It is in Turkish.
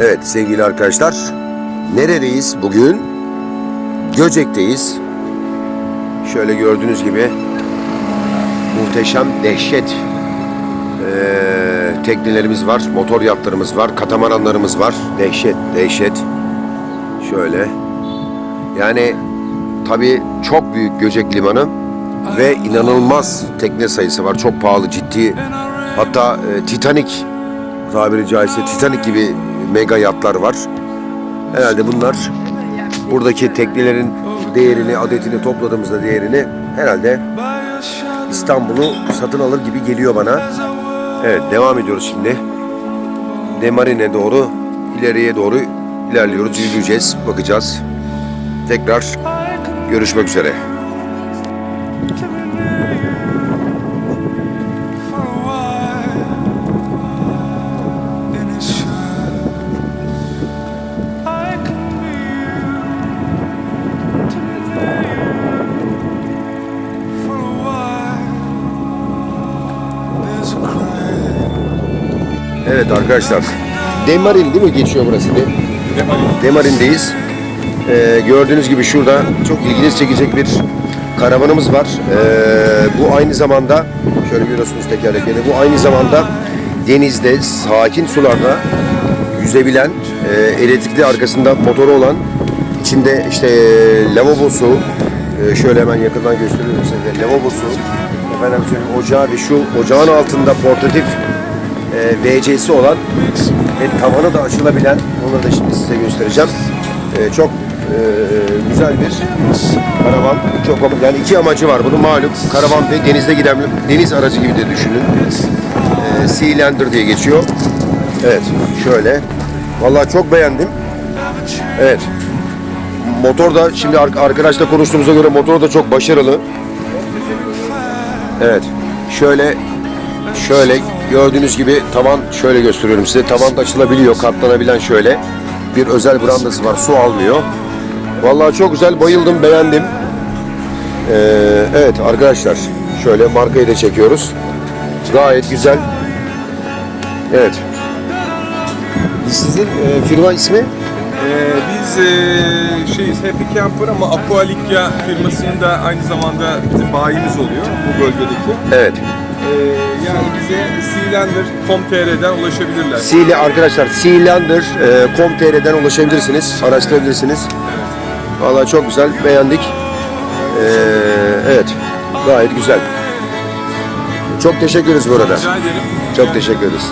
Evet sevgili arkadaşlar. Neredeyiz bugün? Göcek'teyiz. Şöyle gördüğünüz gibi muhteşem, dehşet eee, teknelerimiz var, motor yatlarımız var, katamaranlarımız var. Dehşet, dehşet. Şöyle. Yani tabii çok büyük Göcek Limanı ve inanılmaz tekne sayısı var. Çok pahalı, ciddi. Hatta e, Titanic tabiri caizse Titanic gibi mega yatlar var. Herhalde bunlar buradaki teknelerin değerini, adetini topladığımızda değerini herhalde İstanbul'u satın alır gibi geliyor bana. Evet devam ediyoruz şimdi. Demarine doğru ileriye doğru ilerliyoruz, yürüyeceğiz, bakacağız. Tekrar görüşmek üzere. Evet arkadaşlar. Demarin değil mi geçiyor burası? De Demarin'deyiz. Ee, gördüğünüz gibi şurada çok ilginizi çekecek bir karavanımız var. Ee, bu aynı zamanda şöyle görüyorsunuz tekerlekleri. Bu aynı zamanda denizde sakin sularda yüzebilen e, elektrikli arkasında motoru olan içinde işte e, lavabosu e, şöyle hemen yakından gösteriyorum size lavabosu efendim söyleyeyim ocağı ve şu ocağın altında portatif e, VC'si olan ve tavanı da açılabilen onları da şimdi size göstereceğim. E, çok e, güzel bir karavan. Çok yani iki amacı var bunun malum. Karavan ve denizde giden deniz aracı gibi de düşünün. E, Sealander diye geçiyor. Evet şöyle. Vallahi çok beğendim. Evet. Motor da şimdi ar- arkadaşla konuştuğumuza göre motor da çok başarılı. Evet. Şöyle şöyle gördüğünüz gibi tavan şöyle gösteriyorum size. Tavan da açılabiliyor, katlanabilen şöyle. Bir özel brandası var, su almıyor. Vallahi çok güzel, bayıldım, beğendim. Ee, evet arkadaşlar, şöyle markayı da çekiyoruz. Gayet güzel. Evet. Sizin e, firma ismi? Ee, biz e, şeyiz Happy Camper ama Aqualikya firmasının da aynı zamanda bizim bayimiz oluyor bu bölgedeki. Evet. Ee, yani bize sealander.com.tr'den ulaşabilirler. Sealy arkadaşlar sealander.com.tr'den ulaşabilirsiniz, araştırabilirsiniz. Vallahi çok güzel, beğendik. Ee, evet, gayet güzel. Çok teşekkür ederiz bu arada. Rica ederim. Çok teşekkür ederiz.